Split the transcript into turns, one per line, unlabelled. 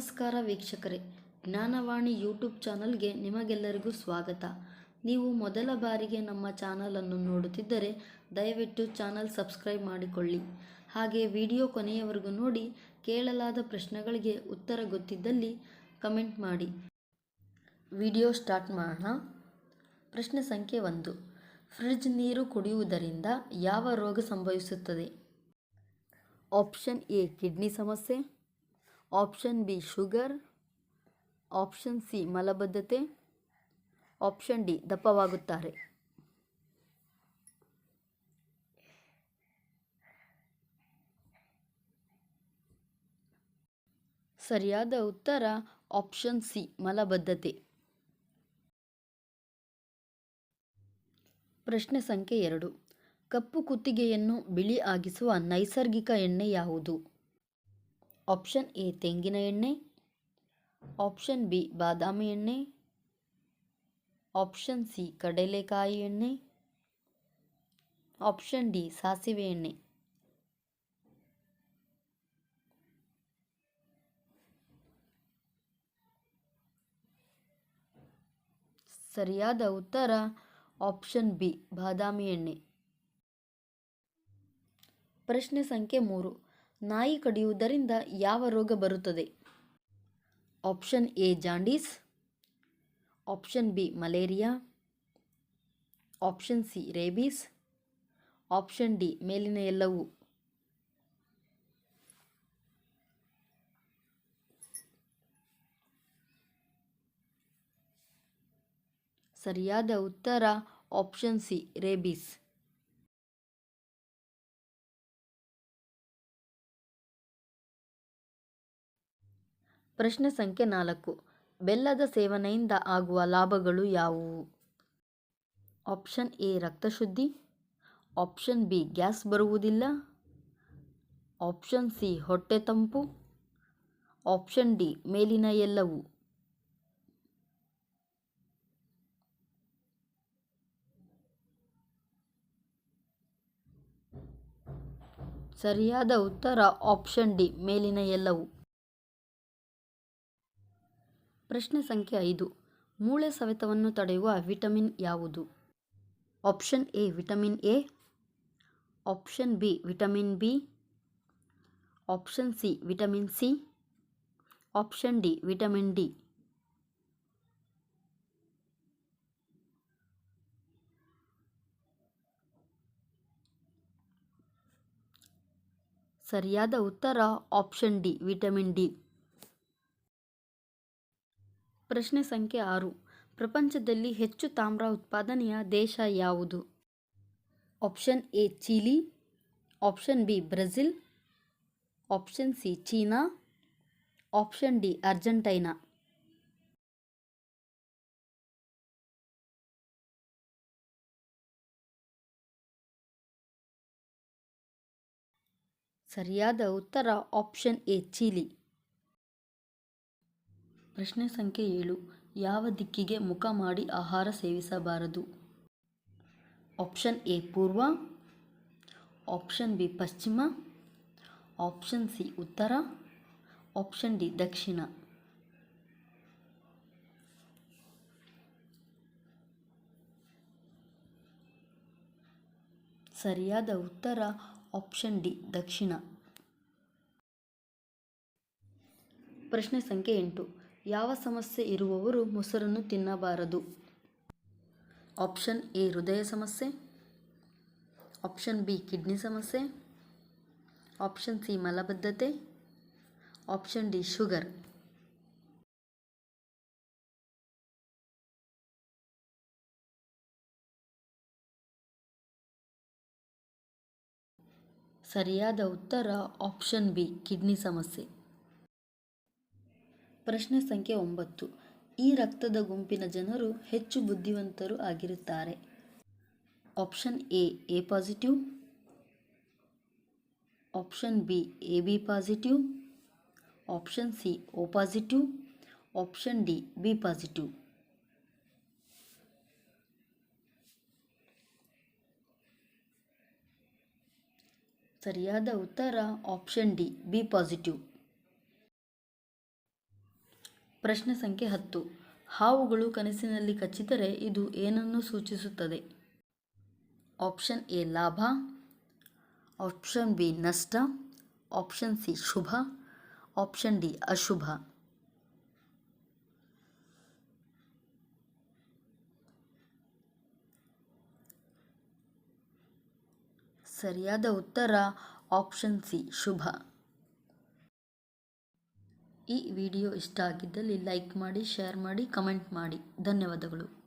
ನಮಸ್ಕಾರ ವೀಕ್ಷಕರೇ. ಜ್ಞಾನವಾಣಿ ಯೂಟ್ಯೂಬ್ ಚಾನಲ್ಗೆ ನಿಮಗೆಲ್ಲರಿಗೂ ಸ್ವಾಗತ. ನೀವು ಮೊದಲ ಬಾರಿಗೆ ನಮ್ಮ ಚಾನಲನ್ನು ನೋಡುತ್ತಿದ್ದರೆ ದಯವಿಟ್ಟು ಚಾನಲ್ ಸಬ್ಸ್ಕ್ರೈಬ್ ಮಾಡಿಕೊಳ್ಳಿ. ಹಾಗೆ ವಿಡಿಯೋ ಕೊನೆಯವರೆಗೂ ನೋಡಿ, ಕೇಳಲಾದ ಪ್ರಶ್ನೆಗಳಿಗೆ ಉತ್ತರ ಗೊತ್ತಿದ್ದಲ್ಲಿ ಕಮೆಂಟ್ ಮಾಡಿ. ವಿಡಿಯೋ ಸ್ಟಾರ್ಟ್ ಮಾಡೋಣ. ಪ್ರಶ್ನೆ ಸಂಖ್ಯೆ ಒಂದು. ಫ್ರಿಡ್ಜ್ ನೀರು ಕುಡಿಯುವುದರಿಂದ ಯಾವ ರೋಗ ಸಂಭವಿಸುತ್ತದೆ? ಆಪ್ಷನ್ ಎ, ಕಿಡ್ನಿ ಸಮಸ್ಯೆ. Option B sugar option C ಮಲಬದ್ಧತೆ. ಆಪ್ಷನ್ ಡಿ ದಪ್ಪವಾಗುತ್ತಾರೆ. ಸರಿಯಾದ ಉತ್ತರ ಆಪ್ಷನ್ ಸಿ ಮಲಬದ್ಧತೆ. ಪ್ರಶ್ನೆ ಸಂಖ್ಯೆ ಎರಡು. ಕಪ್ಪು ಕುತ್ತಿಗೆಯನ್ನು ಬಿಳಿ ಆಗಿಸುವ ನೈಸರ್ಗಿಕ ಎಣ್ಣೆ ಯಾವುದು? ಆಪ್ಷನ್ ಎ ತೆಂಗಿನ ಎಣ್ಣೆ. ಆಪ್ಷನ್ ಬಿ ಬಾದಾಮಿ ಎಣ್ಣೆ. ಆಪ್ಷನ್ ಸಿ ಕಡಲೆಕಾಯಿ ಎಣ್ಣೆ. ಆಪ್ಷನ್ ಡಿ ಸಾಸಿವೆ ಎಣ್ಣೆ. ಸರಿಯಾದ ಉತ್ತರ ಆಪ್ಷನ್ ಬಿ ಬಾದಾಮಿ ಎಣ್ಣೆ. ಪ್ರಶ್ನೆ ಸಂಖ್ಯೆ ಮೂರು. ನಾಯಿ ಕಡಿಯುವುದರಿಂದ ಯಾವ ರೋಗ ಬರುತ್ತದೆ? Option A jaundice, option B malaria, option C rabies, option D ಮೇಲಿನ ಎಲ್ಲವೂ. ಸರಿಯಾದ ಉತ್ತರ ಆಪ್ಷನ್ ಸಿ ರೇಬೀಸ್. ಪ್ರಶ್ನೆ ಸಂಖ್ಯೆ ನಾಲ್ಕು. ಬೆಲ್ಲದ ಸೇವನೆಯಿಂದ ಆಗುವ ಲಾಭಗಳು ಯಾವುವು? ಆಪ್ಷನ್ ಎ ರಕ್ತಶುದ್ಧಿ ಆಪ್ಷನ್ ಬಿ, ಗ್ಯಾಸ್ ಬರುವುದಿಲ್ಲ. ಆಪ್ಷನ್ ಸಿ, ಹೊಟ್ಟೆ ತಂಪು. ಆಪ್ಷನ್ ಡಿ, ಮೇಲಿನ ಎಲ್ಲವೂ. ಸರಿಯಾದ ಉತ್ತರ ಆಪ್ಷನ್ ಡಿ, ಮೇಲಿನ ಎಲ್ಲವೂ. ಪ್ರಶ್ನೆ ಸಂಖ್ಯೆ ಐದು. ಮೂಳೆ ಸವೆತವನ್ನು ತಡೆಯುವ ವಿಟಮಿನ್ ಯಾವುದು? Option A, vitamin A. Option B, vitamin B. Option C, vitamin C. Option D, vitamin D. ಸರಿಯಾದ ಉತ್ತರ, ಆಪ್ಷನ್ ಡಿ, ವಿಟಮಿನ್ ಡಿ. ಪ್ರಶ್ನೆ ಸಂಖ್ಯೆ ಆರು. ಪ್ರಪಂಚದಲ್ಲಿ ಹೆಚ್ಚು ತಾಮ್ರ ಉತ್ಪಾದನೆಯ ದೇಶ ಯಾವುದು? Option A Chile, option B Brazil, option C China, option D Argentina. ಸರಿಯಾದ ಉತ್ತರ ಆಪ್ಷನ್ ಎ ಚಿಲಿ. ಪ್ರಶ್ನೆ ಸಂಖ್ಯೆ ಏಳು. ಯಾವ ದಿಕ್ಕಿಗೆ ಮುಖ ಮಾಡಿ ಆಹಾರ ಸೇವಿಸಬಾರದು? ಆಪ್ಷನ್ ಎ, ಪೂರ್ವ. ಆಪ್ಷನ್ ಬಿ, ಪಶ್ಚಿಮ. ಆಪ್ಷನ್ ಸಿ, ಉತ್ತರ. ಆಪ್ಷನ್ ಡಿ, ದಕ್ಷಿಣ. ಸರಿಯಾದ ಉತ್ತರ, ಆಪ್ಷನ್ ಡಿ, ದಕ್ಷಿಣ. ಪ್ರಶ್ನೆ ಸಂಖ್ಯೆ ಎಂಟು. ಯಾವ ಸಮಸ್ಯೆ ಇರುವವರು ಮೊಸರನ್ನು ತಿನ್ನಬಾರದು. ಆಪ್ಷನ್ ಎ, ಹೃದಯ ಸಮಸ್ಯೆ. ಆಪ್ಷನ್ ಬಿ, ಕಿಡ್ನಿ ಸಮಸ್ಯೆ. ಆಪ್ಷನ್ ಸಿ, ಮಲಬದ್ಧತೆ. Option D, sugar. ಸರಿಯಾದ ಉತ್ತರ ಆಪ್ಷನ್ ಬಿ, ಕಿಡ್ನಿ ಸಮಸ್ಯೆ. ಪ್ರಶ್ನೆ ಸಂಖ್ಯೆ ಒಂಬತ್ತು. ಈ ರಕ್ತದ ಗುಂಪಿನ ಜನರು ಹೆಚ್ಚು ಬುದ್ಧಿವಂತರು ಆಗಿರುತ್ತಾರೆ. Option A A positive. Option B, A B positive. Option C, O positive. Option D, B positive. ಸರಿಯಾದ ಉತ್ತರ ಆಪ್ಷನ್ ಡಿ, ಬಿ ಪಾಸಿಟಿವ್. ಪ್ರಶ್ನೆ ಸಂಖ್ಯೆ ಹತ್ತು. ಹಾವುಗಳು ಕನಸಿನಲ್ಲಿ ಕಚ್ಚಿದರೆ ಇದು ಏನನ್ನು ಸೂಚಿಸುತ್ತದೆ? ಆಪ್ಷನ್ ಎ ಲಾಭ, ಆಪ್ಷನ್ ಬಿ ನಷ್ಟ, ಆಪ್ಷನ್ ಸಿ ಶುಭ, ಆಪ್ಷನ್ ಡಿ ಅಶುಭ. ಸರಿಯಾದ ಉತ್ತರ ಆಪ್ಷನ್ ಸಿ ಶುಭ. ಈ ವಿಡಿಯೋ ಇಷ್ಟ ಆಗಿದ್ದಲ್ಲಿ ಲೈಕ್ ಮಾಡಿ ಶೇರ್ ಮಾಡಿ ಕಮೆಂಟ್ ಮಾಡಿ. ಧನ್ಯವಾದಗಳು.